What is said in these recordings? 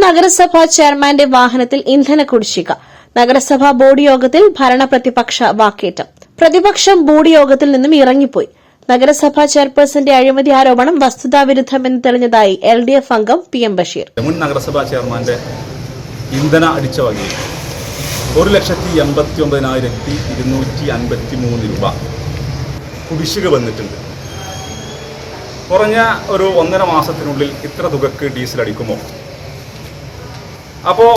നഗരസഭാ ചെയർമാന്റെ വാഹനത്തിൽ ഇന്ധന കുടിശ്ശിക നഗരസഭാ ബോർഡ് യോഗത്തിൽ ഭരണ പ്രതിപക്ഷ വാക്കേറ്റം. പ്രതിപക്ഷം ബോർഡ് യോഗത്തിൽ നിന്നും ഇറങ്ങിപ്പോയി. നഗരസഭാ ചെയർപേഴ്സന്റെ അഴിമതി ആരോപണം വസ്തുതാവിരുദ്ധമെന്ന് തെളിഞ്ഞതായി എൽ ഡി എഫ് അംഗം പി എം ബഷീർ. മുൻ നഗരസഭാ ചെയർമാന്റെ ഇന്ധന അടിച്ച വകയിൽ ഒരു ലക്ഷത്തി എൺപത്തി ഒമ്പതിനായിരത്തി ഇരുന്നൂറ്റി അൻപത്തി മൂന്ന് രൂപ കുടിശ്ശിക വന്നിട്ടുണ്ട്. കുറഞ്ഞ ഒരു ഒന്നര മാസത്തിനുള്ളിൽ ഇത്ര തുകക്ക് ഡീസൽ അടിക്കുമോ? അപ്പോൾ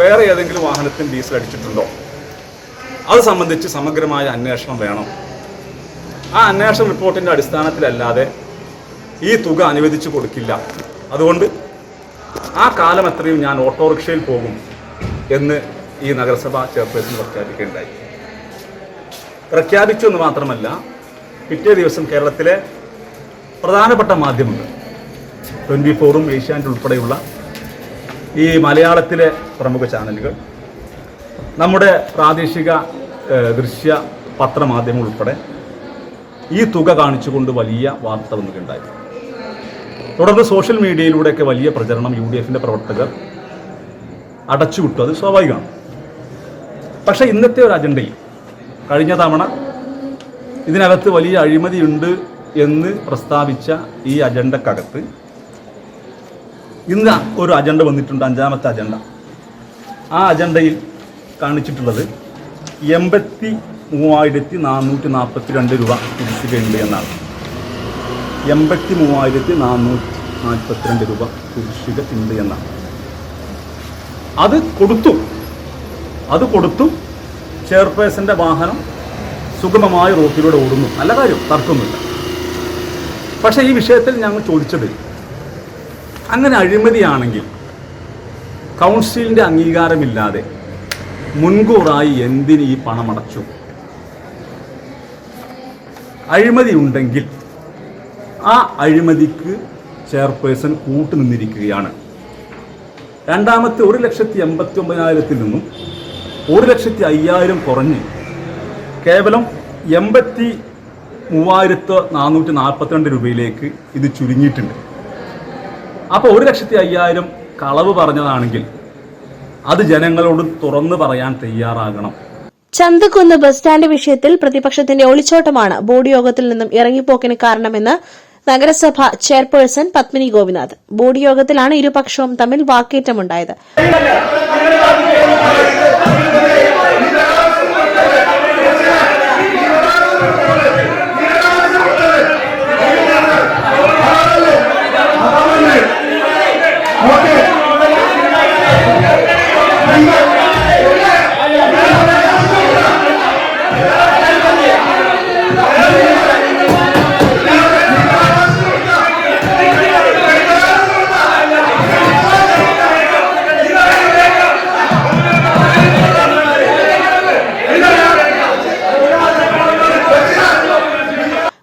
വേറെ ഏതെങ്കിലും വാഹനത്തിന് ഡീസൽ അടിച്ചിട്ടുണ്ടോ? അത് സംബന്ധിച്ച് സമഗ്രമായ അന്വേഷണം വേണം. ആ അന്വേഷണ റിപ്പോർട്ടിന്റെ അടിസ്ഥാനത്തിലല്ലാതെ ഈ തുക അനുവദിച്ചു കൊടുക്കില്ല. അതുകൊണ്ട് ആ കാലം എത്രയും ഞാൻ ഓട്ടോറിക്ഷയിൽ പോകും എന്ന് ഈ നഗരസഭ ചെയർപേഴ്സൺ പ്രഖ്യാപിക്കുകയുണ്ടായി. പ്രഖ്യാപിച്ചു എന്ന് മാത്രമല്ല പിറ്റേ ദിവസം കേരളത്തിലെ പ്രധാനപ്പെട്ട മാധ്യമങ്ങൾ ട്വന്റി ഫോറും ഏഷ്യാനെറ്റ് ഉൾപ്പെടെയുള്ള ഈ മലയാളത്തിലെ പ്രമുഖ ചാനലുകൾ. നമ്മുടെ പ്രാദേശിക ദൃശ്യ പത്രമാധ്യമങ്ങൾ ഉൾപ്പെടെ ഈ തുക കാണിച്ചുകൊണ്ട് വലിയ വാർത്ത വന്നിട്ടുണ്ടായി തുടർന്ന് സോഷ്യൽ മീഡിയയിലൂടെയൊക്കെ വലിയ പ്രചരണം യു ഡി എഫിന്റെ പ്രവർത്തകർ അടച്ചുവിട്ടു. അത് സ്വാഭാവികമാണ്. പക്ഷേ ഇന്നത്തെ ഒരു അജണ്ടയിൽ കഴിഞ്ഞ തവണ ഇതിനകത്ത് വലിയ അഴിമതിയുണ്ട് എന്ന് പ്രസ്താവിച്ച ഈ അജണ്ടക്കകത്ത് ഇന്ന് ഒരു അജണ്ട വന്നിട്ടുണ്ട് അഞ്ചാമത്തെ അജണ്ട. ആ അജണ്ടയിൽ കാണിച്ചിട്ടുള്ളത് എൺപത്തി മൂവായിരത്തി നാനൂറ്റി നാൽപ്പത്തി രണ്ട് രൂപ കുടിശ്ശികയുണ്ട് എന്നാണ്. എൺപത്തി മൂവായിരത്തി നാനൂറ്റി നാൽപ്പത്തിരണ്ട് രൂപ കുടിശ്ശിക ഉണ്ട് എന്നാണ്. അത് കൊടുത്തു. അത് കൊടുത്തു. ചെയർപേഴ്സന്റെ വാഹനം സുഗമമായ റോട്ടിലൂടെ ഓടുന്നു. നല്ല കാര്യം തർക്കമൊന്നുമില്ല. പക്ഷേ ഈ വിഷയത്തിൽ ഞങ്ങൾ ചോദിച്ചത് അങ്ങനെ അഴിമതിയാണെങ്കിൽ കൗൺസിലിന്റെ അംഗീകാരമില്ലാതെ മുൻകൂറായി എന്തിന് ഈ പണമടച്ചു അഴിമതി ഉണ്ടെങ്കിൽ ആ അഴിമതിക്ക് ചെയർപേഴ്സൺ കൂട്ടുനിന്നിരിക്കുകയാണ് രണ്ടാമത്തെ ഒരു ലക്ഷത്തി എൺപത്തി ഒമ്പതിനായിരത്തിൽ നിന്നും ഒരു ലക്ഷത്തി അയ്യായിരം കുറഞ്ഞ് കേവലം എൺപത്തി മൂവായിരത്തി നാനൂറ്റി നാൽപ്പത്തിരണ്ട് രൂപയിലേക്ക് ഇത് ചുരുങ്ങിയിട്ടുണ്ട്. അപ്പോൾ ഒരു ലക്ഷത്തി അയ്യായിരം കളവ് പറഞ്ഞതാണെങ്കിൽ അത് ജനങ്ങളോട് തുറന്നു പറയാൻ തയ്യാറാകണം. ചന്തക്കുന്ന് ബസ് സ്റ്റാൻഡ് വിഷയത്തിൽ പ്രതിപക്ഷത്തിന്റെ ഒളിച്ചോട്ടമാണ് ബോർഡ് യോഗത്തിൽ നിന്നും ഇറങ്ങിപ്പോക്കിന് കാരണമെന്ന് നഗരസഭ ചെയർപേഴ്സൺ പത്മിനി ഗോപിനാഥ്. ബോർഡ് യോഗത്തിലാണ് ഇരുപക്ഷവും തമ്മിൽ വാക്കേറ്റമുണ്ടായത്.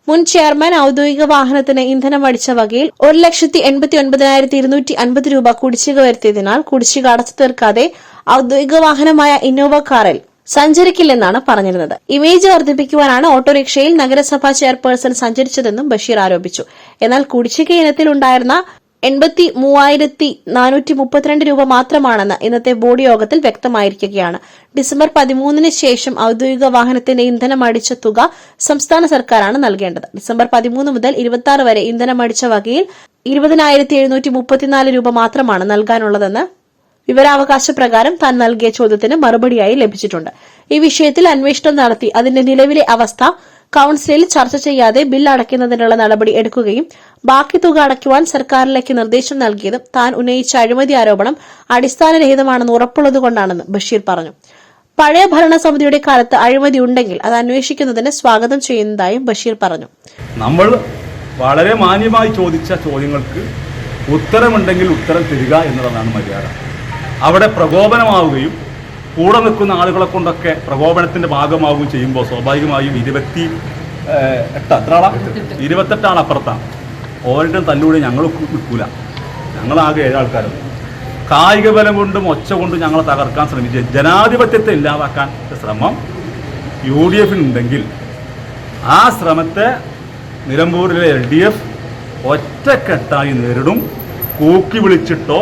മുൻ ചെയർമാൻ ഔദ്യോഗിക വാഹനത്തിന് ഇന്ധനം അടിച്ച വകയിൽ ഒരു ലക്ഷത്തി എൺപത്തി ഒൻപതിനായിരത്തി ഇരുന്നൂറ്റി അൻപത് രൂപ കുടിശ്ശിക വരുത്തിയതിനാൽ കുടിശ്ശിക അടച്ചു തീർക്കാതെ ഔദ്യോഗിക വാഹനമായ ഇന്നോവ കാറിൽ സഞ്ചരിക്കില്ലെന്നാണ് പറഞ്ഞിരുന്നത്. ഇമേജ് വർദ്ധിപ്പിക്കുവാനാണ് ഓട്ടോറിക്ഷയിൽ നഗരസഭാ ചെയർപേഴ്സൺ സഞ്ചരിച്ചതെന്നും ബഷീർ ആരോപിച്ചു. എന്നാൽ കുടിശ്ശിക ഇനത്തിൽ ഉണ്ടായിരുന്ന എൺപത്തി മൂവായിരത്തി നാനൂറ്റി മുപ്പത്തിരണ്ട് രൂപ മാത്രമാണെന്ന് ഇന്നത്തെ ബോർഡ് യോഗത്തിൽ വ്യക്തമായിരിക്കുകയാണ്. ഡിസംബർ പതിമൂന്നിന് ശേഷം ഔദ്യോഗിക വാഹനത്തിന്റെ ഇന്ധനം അടിച്ച തുക സംസ്ഥാന സർക്കാരാണ് നൽകേണ്ടത്. ഡിസംബർ പതിമൂന്ന് മുതൽ ഇരുപത്തി ആറ് വരെ ഇന്ധനം അടിച്ച വകയിൽ ഇരുപതിനായിരത്തി എഴുന്നൂറ്റി മുപ്പത്തിനാല് രൂപ മാത്രമാണ് നൽകാനുള്ളതെന്ന് വിവരാവകാശ പ്രകാരം താൻ നൽകിയ ചോദ്യത്തിന് മറുപടിയായി ലഭിച്ചിട്ടുണ്ട്. ഈ വിഷയത്തിൽ അന്വേഷണം നടത്തി അതിന്റെ നിലവിലെ അവസ്ഥ കൌൺസിലിൽ ചർച്ച ചെയ്യാതെ ബിൽ അടയ്ക്കുന്നതിനുള്ള നടപടി എടുക്കുകയും ബാക്കി തുക അടയ്ക്കുവാൻ സർക്കാരിലേക്ക് നിർദ്ദേശം നൽകിയതും താൻ ഉന്നയിച്ച അഴിമതി ആരോപണം അടിസ്ഥാനരഹിതമാണെന്ന് ഉറപ്പുള്ളതുകൊണ്ടാണെന്ന് ബഷീർ പറഞ്ഞു. പഴയ ഭരണസമിതിയുടെ കാലത്ത് അഴിമതി ഉണ്ടെങ്കിൽ അത് അന്വേഷിക്കുന്നതിന് സ്വാഗതം ചെയ്യുന്നതായും ബഷീർ പറഞ്ഞു. നമ്മൾ വളരെ മാന്യമായി ചോദിച്ച ചോദ്യങ്ങൾക്ക് ഉത്തരമുണ്ടെങ്കിൽ ഉത്തരം തരിക എന്നുള്ളതാണ് മര്യാദ. അവിടെ പ്രകോപനമാവുകയും കൂടെ നിൽക്കുന്ന ആളുകളെ കൊണ്ടൊക്കെ പ്രകോപനത്തിന്റെ ഭാഗമാവുകയും ചെയ്യുമ്പോൾ സ്വാഭാവികമായും ഇരുപത്തി എട്ട് എത്ര ആളാ ഇരുപത്തെട്ടാണ് അപ്പുറത്താണ്. ഓരോരുത്തരും തല്ലൂടെ ഞങ്ങൾ നിൽക്കൂല. ഞങ്ങളാകെ ഏഴാൾക്കാരുണ്ട് കായിക ബലം കൊണ്ടും ഒച്ച കൊണ്ടും ഞങ്ങളെ തകർക്കാൻ ശ്രമിച്ച ജനാധിപത്യത്തെ ഇല്ലാതാക്കാൻ ശ്രമം യു ഡി എഫിനുണ്ടെങ്കിൽ ആ ശ്രമത്തെ നിലമ്പൂരിലെ എൽ ഡി എഫ് ഒറ്റക്കെട്ടായി നേരിടും. കൂക്കി വിളിച്ചിട്ടോ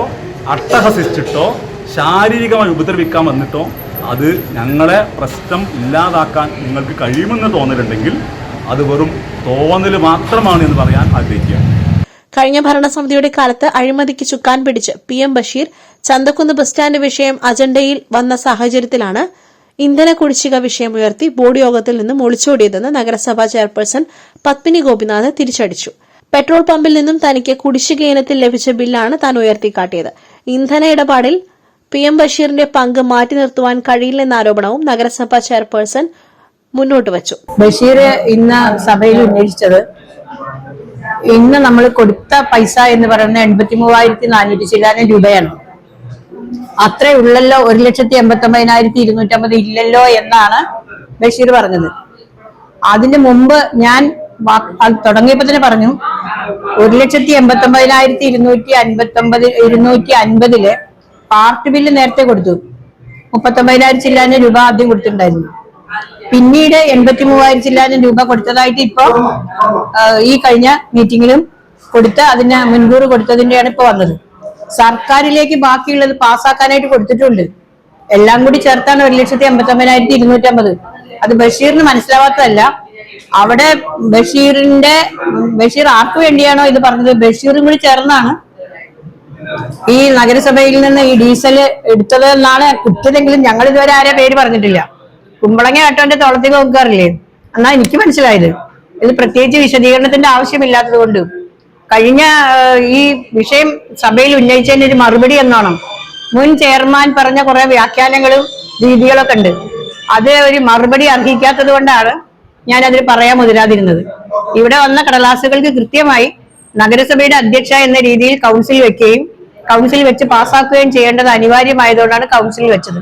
അട്ടഹസിച്ചിട്ടോ ശാരീരികമായി ഉപദ്രവിക്കാൻ വന്നിട്ടോ അത് ഞങ്ങളെ പ്രശ്നം ഇല്ലാതാക്കാൻ നിങ്ങൾക്ക് കഴിയുമെന്ന് തോന്നലുണ്ടെങ്കിൽ അത് വെറും തോന്നൽ മാത്രമാണ് എന്ന് പറയാൻ ആഗ്രഹിക്കുക. കഴിഞ്ഞ ഭരണസമിതിയുടെ കാലത്ത് അഴിമതിക്ക് ചുക്കാൻ പിടിച്ച് P M Basheer Chanthakunnu bus stand വിഷയം അജണ്ടയിൽ വന്ന സാഹചര്യത്തിലാണ് ഇന്ധന കുടിശ്ശിക വിഷയം ഉയർത്തി ബോർഡ് യോഗത്തിൽ നിന്നും ഒളിച്ചോടിയതെന്ന് നഗരസഭാ ചെയർപേഴ്സൺ പത്മിനി ഗോപിനാഥ് തിരിച്ചടിച്ചു. പെട്രോൾ പമ്പിൽ നിന്നും തനിക്ക് കുടിശ്ശിക ഇനത്തിൽ ലഭിച്ച ബില്ലാണ് താൻ ഉയർത്തിക്കാട്ടിയത്. ഇന്ധന ഇടപാടിൽ പി എം ബഷീറിന്റെ പങ്ക് മാറ്റി നിർത്തുവാൻ കഴിയില്ലെന്ന ആരോപണവും നഗരസഭാ ചെയർപേഴ്സൺ മുന്നോട്ട് വച്ചു. ബഷീർ ഇന്ന് സഭയിൽ ഉന്നയിച്ചത് ഇന്ന് നമ്മൾ കൊടുത്ത പൈസ എന്ന് പറയുന്നത് എൺപത്തി മൂവായിരത്തി നാനൂറ്റി ചില്ലാനം രൂപയാണ്. അത്രേ ഉള്ളല്ലോ ഒരു ലക്ഷത്തി എൺപത്തി ഒമ്പതിനായിരത്തി ഇരുന്നൂറ്റമ്പത് ഇല്ലല്ലോ എന്നാണ് ബഷീർ പറഞ്ഞത്. അതിന് മുമ്പ് ഞാൻ തുടങ്ങിയപ്പോ തന്നെ പറഞ്ഞു ഒരു ലക്ഷത്തി എൺപത്തി ഒമ്പതിനായിരത്തി ഇരുന്നൂറ്റി അൻപത്തി ഒമ്പത് ഇരുന്നൂറ്റി അൻപതിൽ പാർട്ടി ബില്ല് നേരത്തെ കൊടുത്തു. മുപ്പത്തി ഒമ്പതിനായിരം ചില്ലാനം രൂപ ആദ്യം കൊടുത്തിട്ടുണ്ടായിരുന്നു. പിന്നീട് എൺപത്തി മൂവായിരം ചില്ലാനം രൂപ കൊടുത്തതായിട്ട് ഇപ്പൊ ഈ കഴിഞ്ഞ മീറ്റിംഗിലും കൊടുത്ത് അതിന് മുൻകൂർ കൊടുത്തതിന്റെയാണ് ഇപ്പൊ വന്നത്. സർക്കാരിലേക്ക് ബാക്കിയുള്ളത് പാസ്സാക്കാനായിട്ട് കൊടുത്തിട്ടുണ്ട്. എല്ലാം കൂടി ചേർത്താണ് ഒരു ലക്ഷത്തി എൺപത്തി ഒമ്പതിനായിരത്തി ഇരുന്നൂറ്റമ്പത്. അത് ബഷീറിന് മനസ്സിലാവാത്തതല്ല. അവിടെ ബഷീറിന്റെ ബഷീർ ആർക്ക് വേണ്ടിയാണോ ഇത് പറഞ്ഞത്? ബഷീറും കൂടി ചേർന്നാണ് ഈ നഗരസഭയിൽ നിന്ന് ഈ ഡീസൽ എടുത്തത് എന്നാണ് കിട്ടിയതെങ്കിലും ഞങ്ങൾ ഇതുവരെ ആരെ പേര് പറഞ്ഞിട്ടില്ല. കുമ്പളങ്ങ ആട്ടോന്റെ തോളത്തിൽ നോക്കാറില്ലേ? എന്നാ എനിക്ക് മനസ്സിലായത്. ഇത് പ്രത്യേകിച്ച് വിശദീകരണത്തിന്റെ ആവശ്യമില്ലാത്തത് കൊണ്ട്. കഴിഞ്ഞ ഈ വിഷയം സഭയിൽ ഉന്നയിച്ചതിന് ഒരു മറുപടി എന്നാണ്. മുൻ ചെയർമാൻ പറഞ്ഞ കുറെ വ്യാഖ്യാനങ്ങളും രീതികളൊക്കെ ഉണ്ട്. അത് ഒരു മറുപടി അർഹിക്കാത്തത് കൊണ്ടാണ് ഞാൻ അതിൽ പറയാൻ മുതിരാതിരുന്നത്. ഇവിടെ വന്ന കടലാസുകൾക്ക് കൃത്യമായി നഗരസഭയുടെ അധ്യക്ഷ എന്ന രീതിയിൽ കൗൺസിൽ വെക്കുകയും കൗൺസിൽ വെച്ച് പാസ്സാക്കുകയും ചെയ്യേണ്ടത് അനിവാര്യമായതുകൊണ്ടാണ് കൗൺസിലിൽ വെച്ചത്.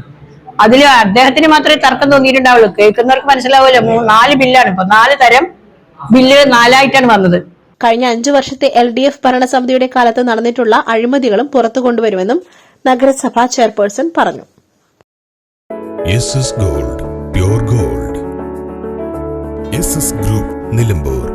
അതിൽ അദ്ദേഹത്തിന് മാത്രമേ തർക്കം തോന്നിയിട്ടുണ്ടാവുള്ളൂ. കേൾക്കുന്നവർക്ക് മനസ്സിലാവുമല്ലോ നാല് ബില്ലാണ്. ഇപ്പൊ നാല് തരം ബില്ല് നാലായിട്ടാണ് വന്നത്. കഴിഞ്ഞ അഞ്ചു വർഷത്തെ എൽ ഡി എഫ് ഭരണസമിതിയുടെ കാലത്ത് നടന്നിട്ടുള്ള അഴിമതികളും പുറത്തു കൊണ്ടുവരുമെന്നും നഗരസഭാ ചെയർപേഴ്സൺ പറഞ്ഞു. Gold pure gold group Nilambur